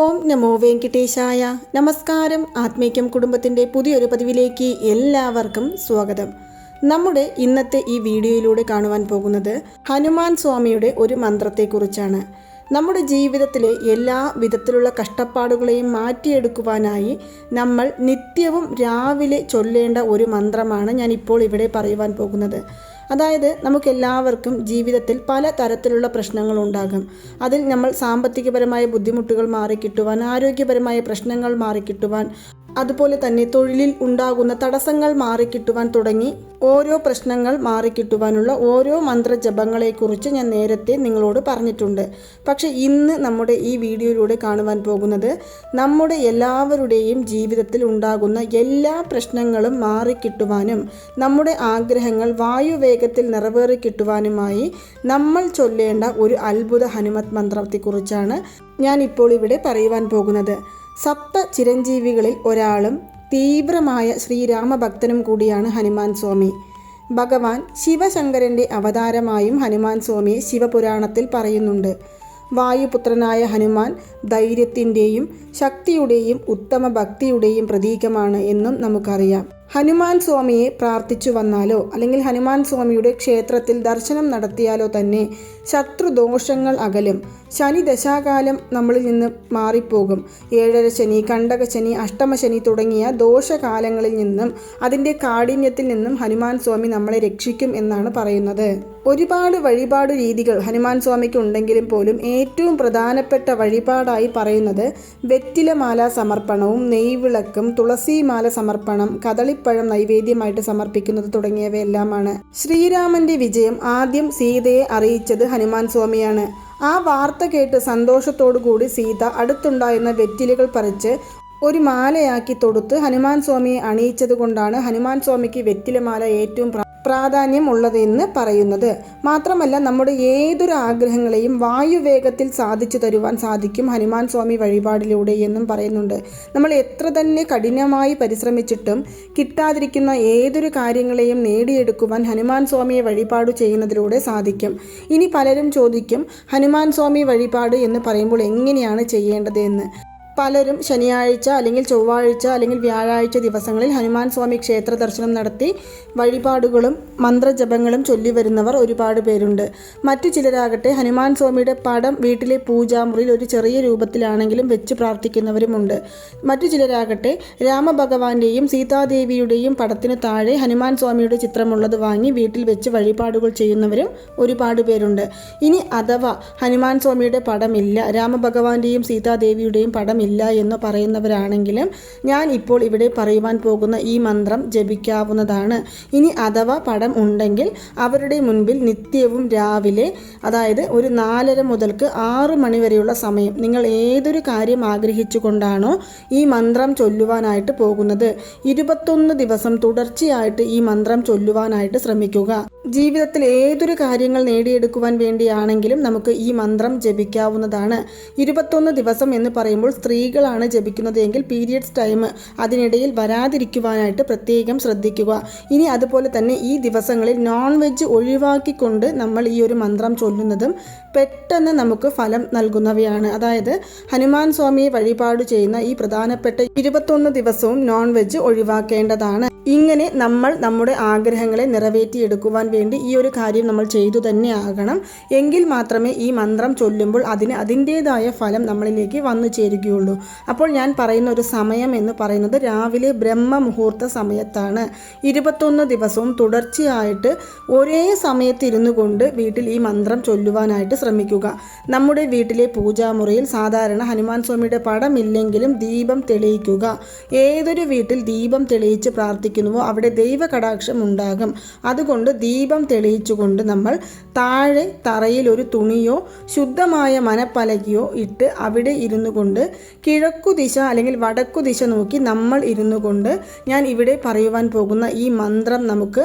ഓം നമോ വെങ്കിട്ടേശായ. നമസ്കാരം. ആത്മീക്യം കുടുംബത്തിന്റെ പുതിയൊരു പതിവിലേക്ക് എല്ലാവർക്കും സ്വാഗതം. നമ്മുടെ ഇന്നത്തെ ഈ വീഡിയോയിലൂടെ കാണുവാൻ പോകുന്നത് ഹനുമാൻ സ്വാമിയുടെ ഒരു മന്ത്രത്തെക്കുറിച്ചാണ്. നമ്മുടെ ജീവിതത്തിലെ എല്ലാ വിധത്തിലുള്ള കഷ്ടപ്പാടുകളെയും മാറ്റിയെടുക്കുവാനായി നമ്മൾ നിത്യവും രാവിലെ ചൊല്ലേണ്ട ഒരു മന്ത്രമാണ് ഞാൻ ഇപ്പോൾ ഇവിടെ പറയുവാൻ പോകുന്നത്. അതായത് നമുക്കെല്ലാവർക്കും ജീവിതത്തിൽ പല തരത്തിലുള്ള പ്രശ്നങ്ങൾ ഉണ്ടാകും അതിൽ നമ്മൾ സാമ്പത്തികപരമായ ബുദ്ധിമുട്ടുകൾ മാറിക്കിട്ടുവാൻ ആരോഗ്യപരമായ പ്രശ്നങ്ങൾ മാറിക്കിട്ടുവാൻ അതുപോലെ തന്നെ തൊഴിലിൽ ഉണ്ടാകുന്ന തടസ്സങ്ങൾ മാറിക്കിട്ടുവാൻ തുടങ്ങി. ഓരോ പ്രശ്നങ്ങൾ മാറിക്കിട്ടുവാനുള്ള ഓരോ മന്ത്രജപങ്ങളെക്കുറിച്ച് ഞാൻ നേരത്തെ നിങ്ങളോട് പറഞ്ഞിട്ടുണ്ട്. പക്ഷേ ഇന്ന് നമ്മുടെ ഈ വീഡിയോയിലൂടെ കാണുവാൻ പോകുന്നത് നമ്മുടെ എല്ലാവരുടെയും ജീവിതത്തിൽ ഉണ്ടാകുന്ന എല്ലാ പ്രശ്നങ്ങളും മാറിക്കിട്ടുവാനും നമ്മുടെ ആഗ്രഹങ്ങൾ വായുവേഗത്തിൽ നിറവേറിക്കിട്ടുവാനുമായി നമ്മൾ ചൊല്ലേണ്ട ഒരു അത്ഭുത ഹനുമത് മന്ത്രത്തെക്കുറിച്ചാണ് ഞാൻ ഇപ്പോൾ ഇവിടെ പറയുവാൻ പോകുന്നത്. സപ്ത ചിരഞ്ജീവികളിൽ ഒരാളും തീവ്രമായ ശ്രീരാമഭക്തനും കൂടിയാണ് ഹനുമാൻ സ്വാമി. ഭഗവാൻ ശിവശങ്കരന്റെ അവതാരമായും ഹനുമാൻ സ്വാമിയെ ശിവപുരാണത്തിൽ പറയുന്നുണ്ട്. വായുപുത്രനായ ഹനുമാൻ ധൈര്യത്തിന്റെയും ശക്തിയുടെയും ഉത്തമ ഭക്തിയുടെയും പ്രതീകമാണ് എന്നും നമുക്കറിയാം. ഹനുമാൻ സ്വാമിയെ പ്രാർത്ഥിച്ചു വന്നാലോ അല്ലെങ്കിൽ ഹനുമാൻ സ്വാമിയുടെ ക്ഷേത്രത്തിൽ ദർശനം നടത്തിയാലോ തന്നെ ശത്രുദോഷങ്ങൾ അകലും. ശനി ദശാകാലം നമ്മളിൽ നിന്ന് മാറിപ്പോകും. ഏഴര ശനി ശനി അഷ്ടമശനി തുടങ്ങിയ ദോഷകാലങ്ങളിൽ നിന്നും അതിന്റെ കാഠിന്യത്തിൽ നിന്നും ഹനുമാൻ സ്വാമി നമ്മളെ രക്ഷിക്കും എന്നാണ് പറയുന്നത്. ഒരുപാട് വഴിപാട് രീതികൾ ഹനുമാൻ സ്വാമിക്ക് ഉണ്ടെങ്കിലും പോലും ഏറ്റവും പ്രധാനപ്പെട്ട വഴിപാടായി പറയുന്നത് വെറ്റിലമാല സമർപ്പണവും നെയ്വിളക്കും തുളസിമാല സമർപ്പണം കദളിപ്പഴം നൈവേദ്യമായിട്ട് സമർപ്പിക്കുന്നത് തുടങ്ങിയവയെല്ലാമാണ്. ശ്രീരാമന്റെ വിജയം ആദ്യം സീതയെ അറിയിച്ചത് ഹനുമാൻ സ്വാമിയാണ്. ആ വാർത്ത കേട്ട് സന്തോഷത്തോടു കൂടി സീത അടുത്തുണ്ടായിരുന്ന വെറ്റിലുകൾ പറിച്ച് ഒരു മാലയാക്കി തൊടുത്ത് ഹനുമാൻ സ്വാമിയെ അണിയിച്ചതുകൊണ്ടാണ് ഹനുമാൻ സ്വാമിക്ക് വെറ്റിലമാല ഏറ്റവും പ്രാ- പ്രാധാന്യമുള്ളതെന്ന് പറയുന്നത്. മാത്രമല്ല നമ്മുടെ ഏതൊരു ആഗ്രഹങ്ങളെയും വായുവേഗത്തിൽ സാധിച്ചു തരുവാൻ സാധിക്കും ഹനുമാൻ സ്വാമി വഴിപാടിലൂടെ എന്നും പറയുന്നുണ്ട്. നമ്മൾ എത്ര തന്നെ കഠിനമായി പരിശ്രമിച്ചിട്ടും കിട്ടാതിരിക്കുന്ന ഏതൊരു കാര്യങ്ങളെയും നേടിയെടുക്കുവാൻ ഹനുമാൻ സ്വാമിയെ വഴിപാട് ചെയ്യുന്നതിലൂടെ സാധിക്കും. ഇനി പലരും ചോദിക്കും ഹനുമാൻ സ്വാമി വഴിപാട് എന്ന് പറയുമ്പോൾ എങ്ങനെയാണ് ചെയ്യേണ്ടത് എന്ന് പലരും ശനിയാഴ്ച അല്ലെങ്കിൽ ചൊവ്വാഴ്ച അല്ലെങ്കിൽ വ്യാഴാഴ്ച ദിവസങ്ങളിൽ ഹനുമാൻ സ്വാമി ക്ഷേത്ര ദർശനം നടത്തി വഴിപാടുകളും മന്ത്രജപങ്ങളും ചൊല്ലി വരുന്നവർ ഒരുപാട് പേരുണ്ട്. മറ്റു ചിലരാകട്ടെ ഹനുമാൻ സ്വാമിയുടെ പടം വീട്ടിലെ പൂജാമുറിയിൽ ഒരു ചെറിയ രൂപത്തിലാണെങ്കിലും വെച്ച് പ്രാർത്ഥിക്കുന്നവരുമുണ്ട് മറ്റു ചിലരാകട്ടെ രാമഭഗവാന്റെയും സീതാദേവിയുടെയും പടത്തിന് താഴെ ഹനുമാൻ സ്വാമിയുടെ ചിത്രമുള്ളത് വാങ്ങി വീട്ടിൽ വെച്ച് വഴിപാടുകൾ ചെയ്യുന്നവരും ഒരുപാട് പേരുണ്ട്. ഇനി അഥവാ ഹനുമാൻ സ്വാമിയുടെ പടമില്ല രാമഭഗവാന്റെയും സീതാദേവിയുടെയും പടമില്ല എന്ന് പറയുന്നവരാണെങ്കിലും ഞാൻ ഇപ്പോൾ ഇവിടെ പറയുവാൻ പോകുന്ന ഈ മന്ത്രം ജപിക്കാവുന്നതാണ്. ഇനി അഥവാ പടം ഉണ്ടെങ്കിൽ അവരുടെ മുൻപിൽ നിത്യവും രാവിലെ അതായത് ഒരു നാലര മുതൽക്ക് ആറ് മണി വരെയുള്ള സമയം നിങ്ങൾ ഏതൊരു കാര്യം ആഗ്രഹിച്ചുകൊണ്ടാണോ ഈ മന്ത്രം ചൊല്ലുവാനായിട്ട് പോകുന്നത്. ഇരുപത്തൊന്ന് ദിവസം തുടർച്ചയായിട്ട് ഈ മന്ത്രം ചൊല്ലുവാനായിട്ട് ശ്രമിക്കുക. ജീവിതത്തിൽ ഏതൊരു കാര്യങ്ങൾ നേടിയെടുക്കുവാൻ വേണ്ടിയാണെങ്കിലും നമുക്ക് ഈ മന്ത്രം ജപിക്കാവുന്നതാണ്. ഇരുപത്തൊന്ന് ദിവസം എന്ന് പറയുമ്പോൾ സ്ത്രീകളാണ് ജപിക്കുന്നത് എങ്കിൽ പീരിയഡ്സ് ടൈം അതിനിടയിൽ വരാതിരിക്കുവാനായിട്ട് പ്രത്യേകം ശ്രദ്ധിക്കുക. ഇനി അതുപോലെ തന്നെ ഈ ദിവസങ്ങളിൽ നോൺ വെജ് ഒഴിവാക്കിക്കൊണ്ട് നമ്മൾ ഈ ഒരു മന്ത്രം ചൊല്ലുന്നതും പെട്ടെന്ന് നമുക്ക് ഫലം നൽകുന്നവയാണ്. അതായത് ഹനുമാൻ സ്വാമിയെ വഴിപാട് ചെയ്യുന്ന ഈ പ്രധാനപ്പെട്ട ഇരുപത്തൊന്ന് ദിവസവും നോൺ വെജ് ഒഴിവാക്കേണ്ടതാണ്. ഇങ്ങനെ നമ്മൾ നമ്മുടെ ആഗ്രഹങ്ങളെ നിറവേറ്റിയെടുക്കുവാൻ വേണ്ടി ഈ ഒരു കാര്യം നമ്മൾ ചെയ്തു തന്നെ ആകണം. എങ്കിൽ മാത്രമേ ഈ മന്ത്രം ചൊല്ലുമ്പോൾ അതിന് അതിന്റേതായ ഫലം നമ്മളിലേക്ക് വന്നു ചേരുകയുള്ളൂ. അപ്പോൾ ഞാൻ പറയുന്ന ഒരു സമയം എന്ന് പറയുന്നത് രാവിലെ ബ്രഹ്മ മുഹൂർത്ത സമയത്താണ്. ഇരുപത്തൊന്ന് ദിവസവും തുടർച്ചയായിട്ട് ഒരേ സമയത്ത് ഇരുന്നു കൊണ്ട് വീട്ടിൽ ഈ മന്ത്രം ചൊല്ലുവാനായിട്ട് ശ്രമിക്കുക. നമ്മുടെ വീട്ടിലെ പൂജാമുറിയിൽ സാധാരണ ഹനുമാൻ സ്വാമിയുടെ പടമില്ലെങ്കിലും ദീപം തെളിയിക്കുക. ഏതൊരു വീട്ടിൽ ദീപം തെളിയിച്ച് പ്രാർത്ഥിക്കുന്നുവോ അവിടെ ദൈവ കടാക്ഷം ഉണ്ടാകും. അതുകൊണ്ട് ദീപം തെളിയിച്ചുകൊണ്ട് നമ്മൾ താഴെ തറയിൽ ഒരു തുണിയോ ശുദ്ധമായ മനപ്പലകയോ ഇട്ട് അവിടെ ഇരുന്നു കൊണ്ട് കിഴക്കു ദിശ അല്ലെങ്കിൽ വടക്കു ദിശ നോക്കി നമ്മൾ ഇരുന്നു കൊണ്ട് ഞാൻ ഇവിടെ പറയുവാൻ പോകുന്ന ഈ മന്ത്രം നമുക്ക്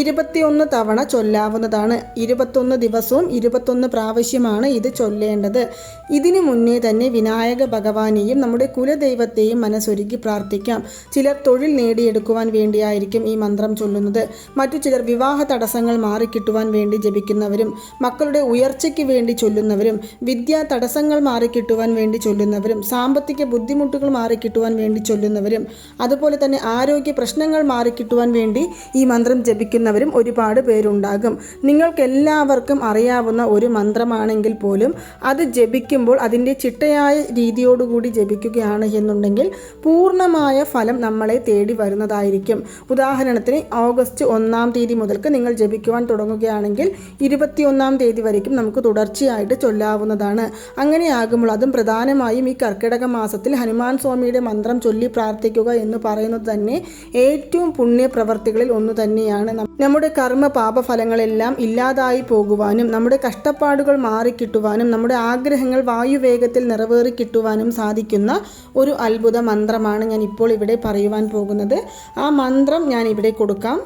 ഇരുപത്തിയൊന്ന് തവണ ചൊല്ലാവുന്നതാണ്. ഇരുപത്തൊന്ന് ദിവസവും ഇരുപത്തൊന്ന് പ്രാവശ്യമാണ് ഇത് ചൊല്ലേണ്ടത്. ഇതിനു മുന്നേ തന്നെ വിനായക ഭഗവാനെയും നമ്മുടെ കുലദൈവത്തെയും മനസ്സൊരുക്കി പ്രാർത്ഥിക്കാം. ചിലർ തൊഴിൽ നേടിയെടുക്കുവാൻ വേണ്ടിയായിരിക്കും ഈ മന്ത്രം ചൊല്ലുന്നത്. മറ്റു ചിലർ വിവാഹ തടസ്സങ്ങൾ മാറിക്കിട്ടുവാൻ വേണ്ടി ജപിക്കുന്നവരും മക്കളുടെ ഉയർച്ചയ്ക്ക് വേണ്ടി ചൊല്ലുന്നവരും വിദ്യാ തടസ്സങ്ങൾ മാറിക്കിട്ടുവാൻ വേണ്ടി ചൊല്ലുന്നവരും സാമ്പത്തിക ബുദ്ധിമുട്ടുകൾ മാറിക്കിട്ടുവാൻ വേണ്ടി ചൊല്ലുന്നവരും അതുപോലെ തന്നെ ആരോഗ്യ പ്രശ്നങ്ങൾ മാറിക്കിട്ടുവാൻ വേണ്ടി ഈ മന്ത്രം ജപിക്കുന്നവരും ഒരുപാട് പേരുണ്ടാകും. നിങ്ങൾക്കെല്ലാവർക്കും അറിയാവുന്ന ഒരു മന്ത്രമാണെങ്കിൽ പോലും അത് ജപിക്കുമ്പോൾ അതിന്റെ ചിട്ടയായ രീതിയോടുകൂടി ജപിക്കുകയാണ് എന്നുണ്ടെങ്കിൽ പൂർണമായ ഫലം നമ്മളെ തേടി വരുന്നതായിരിക്കും. ഉദാഹരണത്തിന് ഓഗസ്റ്റ് ഒന്നാം തീയതി മുതൽക്ക് നിങ്ങൾ ജപിക്കുവാൻ തുടങ്ങുകയാണെങ്കിൽ ഇരുപത്തിയൊന്നാം തീയതി വരയ്ക്കും നമുക്ക് തുടർച്ചയായിട്ട് ചൊല്ലാവുന്നതാണ്. അങ്ങനെയാകുമ്പോൾ അതും പ്രധാനമായും ഈ കർക്കിടക മാസത്തിൽ ഹനുമാൻ സ്വാമിയുടെ മന്ത്രം ചൊല്ലി പ്രാർത്ഥിക്കുക എന്ന് പറയുന്നത് തന്നെ ഏറ്റവും പുണ്യപ്രവർത്തികളിൽ ഒന്ന് തന്നെയാണ്. നമ്മുടെ കർമ്മ പാപഫലങ്ങളെല്ലാം ഇല്ലാതായി പോകുവാനും നമ്മുടെ കഷ്ടപ്പാടുകൾ മാറിക്കിട്ടുവാനും നമ്മുടെ ആഗ്രഹങ്ങൾ വായുവേഗത്തിൽ നിറവേറി കിട്ടുവാനും സാധിക്കുന്ന ഒരു അത്ഭുത മന്ത്രമാണ് ഞാൻ ഇപ്പോൾ ഇവിടെ പറയുവാൻ പോകുന്നത്. ആ മന്ത്രം ഞാൻ ഇവിടെ കൊടുക്കാം.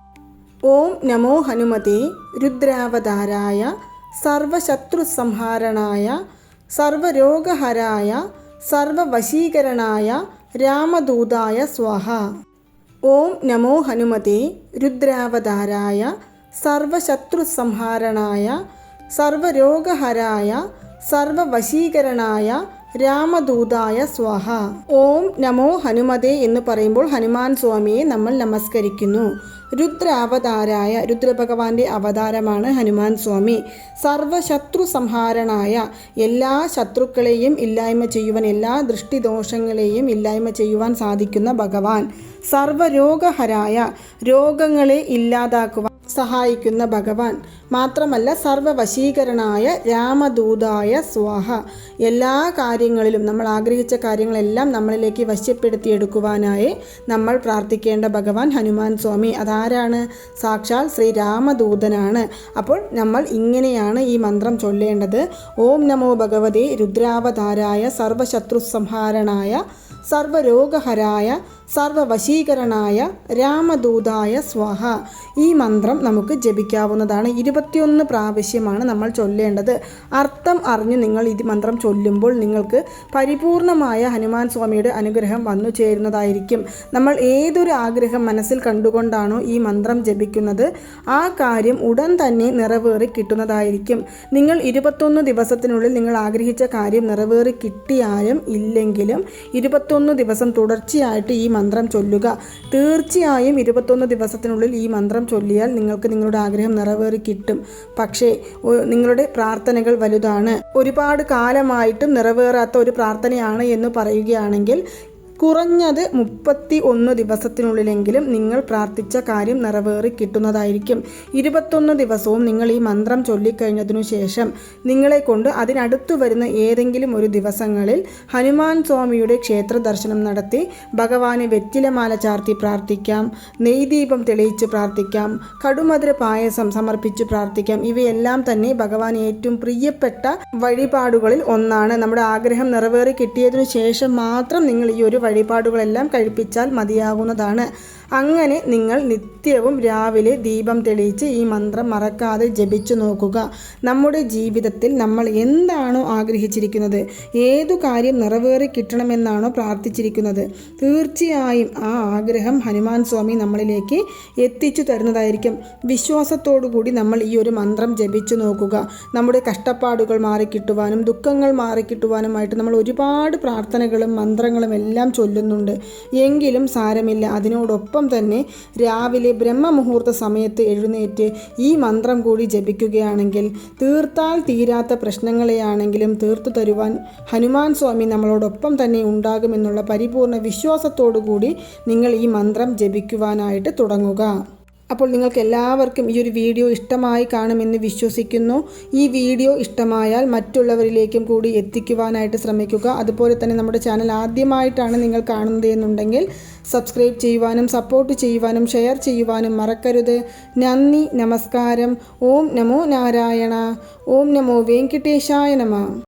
ഓം നമോ ഹനുമതേ രുദ്രാവതാരായ സർവശത്രു സംഹാരണായ സർവരോഗഹരായ സർവവശീകരണായ രാമദൂതായ സ്വാഹ. ഓം നമോ ഹനുമതേ. രുദ്രാവതാരായ സർവശത്രുസംഹാരണായ സർവരോഗഹരായ സർവവശീകരണായ രാമദൂതായ സ്വാഹ. ഓം നമോ ഹനുമതേ എന്ന് പറയുമ്പോൾ ഹനുമാൻ സ്വാമിയെ നമ്മൾ നമസ്കരിക്കുന്നു. രുദ്രാവതാരായ രുദ്രഭഗവാന്റെ അവതാരമാണ് ഹനുമാൻ സ്വാമി. സർവശത്രു സംഹാരണായ എല്ലാ ശത്രുക്കളെയും ഇല്ലായ്മ ചെയ്യുവാൻ എല്ലാ ദൃഷ്ടിദോഷങ്ങളെയും ഇല്ലായ്മ ചെയ്യുവാൻ സാധിക്കുന്ന ഭഗവാൻ. സർവരോഗഹരായ രോഗങ്ങളെ ഇല്ലാതാക്കുവാൻ സഹായിക്കുന്ന ഭഗവാൻ. മാത്രമല്ല സർവവശീകരണായ രാമദൂതായ സ്വാഹ. എല്ലാ കാര്യങ്ങളിലും നമ്മൾ ആഗ്രഹിച്ച കാര്യങ്ങളെല്ലാം നമ്മളിലേക്ക് വശ്യപ്പെടുത്തിയെടുക്കുവാനായി നമ്മൾ പ്രാർത്ഥിക്കേണ്ട ഭഗവാൻ ഹനുമാൻ സ്വാമി. അതാരാണ്? സാക്ഷാൽ ശ്രീ രാമദൂതനാണ്. അപ്പോൾ നമ്മൾ ഇങ്ങനെയാണ് ഈ മന്ത്രം ചൊല്ലേണ്ടത്. ഓം നമോ ഭഗവതി രുദ്രാവതാരായ സർവശത്രു സംഹാരണായ സർവരോഗഹരായ സർവവശീകരണായ രാമദൂതായ സ്വഹ. ഈ മന്ത്രം നമുക്ക് ജപിക്കാവുന്നതാണ്. ഇരുപത്തിയൊന്ന് പ്രാവശ്യമാണ് നമ്മൾ ചൊല്ലേണ്ടത്. അർത്ഥം അറിഞ്ഞ് നിങ്ങൾ ഈ മന്ത്രം ചൊല്ലുമ്പോൾ നിങ്ങൾക്ക് പരിപൂർണമായ ഹനുമാൻ സ്വാമിയുടെ അനുഗ്രഹം വന്നു ചേരുന്നതായിരിക്കും. നമ്മൾ ഏതൊരു ആഗ്രഹം മനസ്സിൽ കണ്ടുകൊണ്ടാണോ ഈ മന്ത്രം ജപിക്കുന്നത് ആ കാര്യം ഉടൻ തന്നെ നിറവേറി കിട്ടുന്നതായിരിക്കും. നിങ്ങൾ ഇരുപത്തൊന്ന് ദിവസത്തിനുള്ളിൽ നിങ്ങൾ ആഗ്രഹിച്ച കാര്യം നിറവേറി കിട്ടിയാലും ഇല്ലെങ്കിലും ഇരുപത്തൊന്ന് ദിവസം തുടർച്ചയായിട്ട് ഈ മന്ത്രം ചൊല്ലുക. തീർച്ചയായും ഇരുപത്തൊന്ന് ദിവസത്തിനുള്ളിൽ ഈ മന്ത്രം ചൊല്ലിയാൽ നിങ്ങൾക്ക് നിങ്ങളുടെ ആഗ്രഹം നിറവേറി കിട്ടും. പക്ഷേ നിങ്ങളുടെ പ്രാർത്ഥനകൾ വലുതാണ്. ഒരുപാട് കാലമായിട്ടും നിറവേറാത്ത ഒരു പ്രാർത്ഥനയാണ് എന്ന് പറയുകയാണെങ്കിൽ കുറഞ്ഞത് മുപ്പത്തി ഒന്ന് ദിവസത്തിനുള്ളിലെങ്കിലും നിങ്ങൾ പ്രാർത്ഥിച്ച കാര്യം നിറവേറി കിട്ടുന്നതായിരിക്കും. ഇരുപത്തൊന്ന് ദിവസവും നിങ്ങൾ ഈ മന്ത്രം ചൊല്ലിക്കഴിഞ്ഞതിനു ശേഷം നിങ്ങളെ കൊണ്ട് അതിനടുത്തു വരുന്ന ഏതെങ്കിലും ഒരു ദിവസങ്ങളിൽ ഹനുമാൻ സ്വാമിയുടെ ക്ഷേത്ര ദർശനം നടത്തി ഭഗവാനെ വെറ്റിലമാല ചാർത്തി പ്രാർത്ഥിക്കാം നെയ്ദീപം തെളിയിച്ച് പ്രാർത്ഥിക്കാം കടുമധുര പായസം സമർപ്പിച്ച് പ്രാർത്ഥിക്കാം. ഇവയെല്ലാം തന്നെ ഭഗവാൻ ഏറ്റവും പ്രിയപ്പെട്ട വഴിപാടുകളിൽ ഒന്നാണ്. നമ്മുടെ ആഗ്രഹം നിറവേറി കിട്ടിയതിനു ശേഷം മാത്രം നിങ്ങൾ ഈ ഒരു വഴിപാടുകളെല്ലാം കഴിപ്പിച്ചാൽ മതിയാകുന്നതാണ്. അങ്ങനെ നിങ്ങൾ നിത്യവും രാവിലെ ദീപം തെളിയിച്ച് ഈ മന്ത്രം മറക്കാതെ ജപിച്ചു നോക്കുക. നമ്മുടെ ജീവിതത്തിൽ നമ്മൾ എന്താണോ ആഗ്രഹിച്ചിരിക്കുന്നത് ഏതു കാര്യം നിറവേറി കിട്ടണമെന്നാണോ പ്രാർത്ഥിച്ചിരിക്കുന്നത് തീർച്ചയായും ആ ആഗ്രഹം ഹനുമാൻ സ്വാമി നമ്മളിലേക്ക് എത്തിച്ചു തരുന്നതായിരിക്കും. വിശ്വാസത്തോടുകൂടി നമ്മൾ ഈ ഒരു മന്ത്രം ജപിച്ചു നോക്കുക. നമ്മുടെ കഷ്ടപ്പാടുകൾ മാറിക്കിട്ടുവാനും ദുഃഖങ്ങൾ മാറിക്കിട്ടുവാനുമായിട്ട് നമ്മൾ ഒരുപാട് പ്രാർത്ഥനകളും മന്ത്രങ്ങളും എല്ലാം ചൊല്ലുന്നുണ്ട്. എങ്കിലും സാരമില്ല അതിനോടൊപ്പം തന്നെ രാവിലെ ബ്രഹ്മമുഹൂർത്ത സമയത്ത് എഴുന്നേറ്റ് ഈ മന്ത്രം കൂടി ജപിക്കുകയാണെങ്കിൽ തീർത്താൽ തീരാത്ത പ്രശ്നങ്ങളെയാണെങ്കിലും തീർത്തു തരുവാൻ ഹനുമാൻ സ്വാമി നമ്മളോടൊപ്പം തന്നെ ഉണ്ടാകുമെന്നുള്ള പരിപൂർണ വിശ്വാസത്തോടു കൂടി നിങ്ങൾ ഈ മന്ത്രം ജപിക്കുവാനായിട്ട് തുടങ്ങുക. അപ്പോൾ നിങ്ങൾക്ക് എല്ലാവർക്കും ഈ ഒരു വീഡിയോ ഇഷ്ടമായി കാണുമെന്ന് വിശ്വസിക്കുന്നു. ഈ വീഡിയോ ഇഷ്ടമായാൽ മറ്റുള്ളവരിലേക്കും കൂടി എത്തിക്കുവാനായിട്ട് ശ്രമിക്കുക. അതുപോലെ തന്നെ നമ്മുടെ ചാനൽ ആദ്യമായിട്ടാണ് നിങ്ങൾ കാണുന്നത് എന്നുണ്ടെങ്കിൽ സബ്സ്ക്രൈബ് ചെയ്യുവാനും സപ്പോർട്ട് ചെയ്യുവാനും ഷെയർ ചെയ്യുവാനും മറക്കരുത്. നന്ദി നമസ്കാരം. ഓം നമോ നാരായണ. ഓം നമോ വെങ്കിട്ടേശായ നമ.